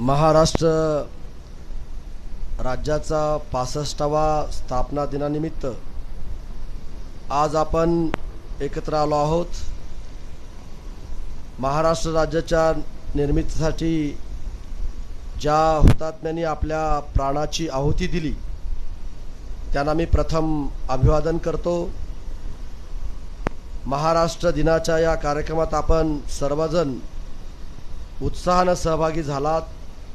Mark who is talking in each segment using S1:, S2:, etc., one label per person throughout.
S1: महाराष्ट्र राज्याचा पासष्टावा स्थापना दिनानिमित्त आज आपण एकत्र आलो आहोत. महाराष्ट्र राज्याच्या निर्मितीसाठी ज्या हुतात्म्यांनी आपल्या प्राणाची आहुती दिली त्यांना मी प्रथम अभिवादन करतो. महाराष्ट्र दिनाच्या या कार्यक्रमात आपण सर्वजण उत्साहानं सहभागी झालात.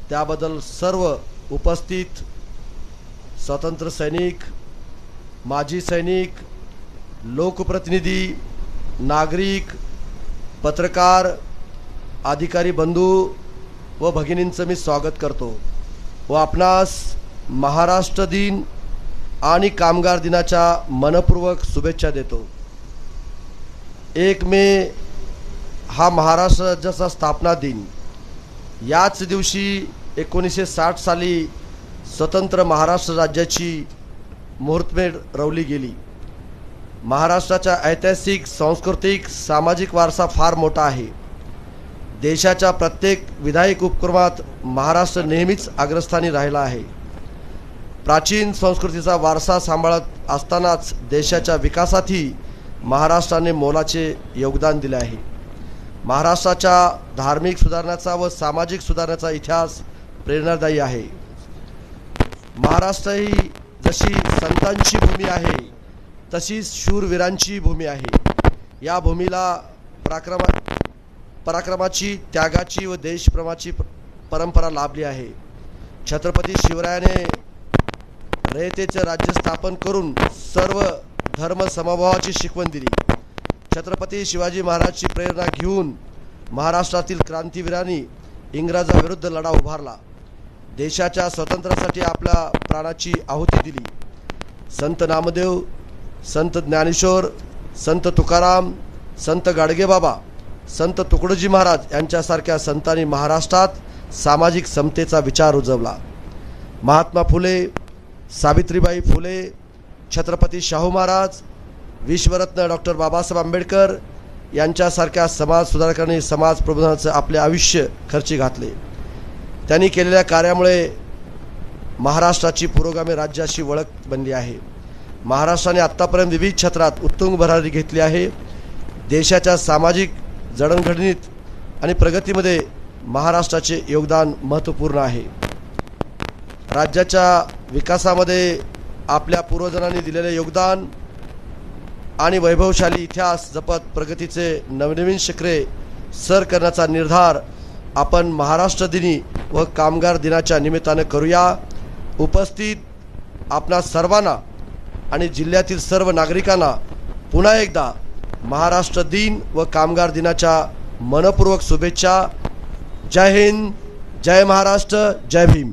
S1: त्याबद्दल सर्व उपस्थित स्वतंत्र सैनिक माजी सैनिक लोकप्रतिनिधी नागरिक पत्रकार अधिकारी बंधू व भगिनींचं मी स्वागत करतो. व आपणास महाराष्ट्र दिन आणि कामगार दिनाच्या मनपूर्वक शुभेच्छा देतो. एक मे हा महाराष्ट्र राज्याचा स्थापना दिन. याच दिवशी एकोणीसशे साठ साली स्वतंत्र महाराष्ट्र राज्याची मुहूर्तमेढ रवली गेली. महाराष्ट्राचा ऐतिहासिक सांस्कृतिक सामाजिक वारसा फार मोठा आहे. देशाच्या प्रत्येक विधायक उपक्रमात महाराष्ट्र नेहमीच अग्रस्थानी राहिला आहे. प्राचीन संस्कृतीचा वारसा सांभाळत असतानाच देशाच्या विकासातही महाराष्ट्राने मोलाचे योगदान दिले आहे. महाराष्ट्राच्या धार्मिक सुधारण्याचा व सामाजिक सुधारण्याचा इतिहास प्रेरणादायी आहे. महाराष्ट्र ही जशी संतांची भूमी आहे तशीच शूरवीरांची भूमी आहे. या भूमीला पराक्रमा पराक्रमाची त्यागाची व देशप्रेमाची परंपरा लाभली आहे. छत्रपती शिवरायाने रयतेचे राज्य स्थापन करून सर्व धर्म समभावाची शिकवण दिली. छत्रपती शिवाजी महाराजची प्रेरणा घेऊन महाराष्ट्रातील क्रांतीवीरांनी इंग्रजाविरुद्ध लढा उभारला. देशाच्या स्वातंत्र्यासाठी आपल्या प्राणाची आहुती दिली. संत नामदेव संत ज्ञानेश्वर संत तुकाराम संत गाडगेबाबा संत तुकडोजी महाराज यांच्यासारख्या संतांनी महाराष्ट्रात सामाजिक समतेचा विचार रुजवला महात्मा फुले सावित्रीबाई फुले छत्रपती शाहू महाराज विश्वरत्न डॉक्टर बाबासाहेब आंबेडकर यांच्यासारख्या समाज सुधारकांनी समाज प्रबोधनाचं आपले आयुष्य खर्ची घातले. त्यांनी केलेल्या कार्यामुळे महाराष्ट्राची पुरोगामी राज्याशी ओळख बनली आहे. महाराष्ट्राने आत्तापर्यंत विविध क्षेत्रात उत्तुंग भरारी घेतली आहे. देशाच्या सामाजिक जडणघडणीत आणि प्रगतीमध्ये महाराष्ट्राचे योगदान महत्त्वपूर्ण आहे. राज्याच्या विकासामध्ये आपल्या पूर्वजनांनी दिलेले योगदान आणि वैभवशाली इतिहास जपत प्रगतीचे नवनवीन शिखरे सर करण्याचा निर्धार आपण महाराष्ट्र दिनी व कामगार दिनाच्या निमित्तानं करूया. उपस्थित आपणा सर्वांना आणि जिल्ह्यातील सर्व नागरिकांना पुन्हा एकदा महाराष्ट्र दिन व कामगार दिनाच्या मनपूर्वक शुभेच्छा. जय हिंद जय महाराष्ट्र जय भीम.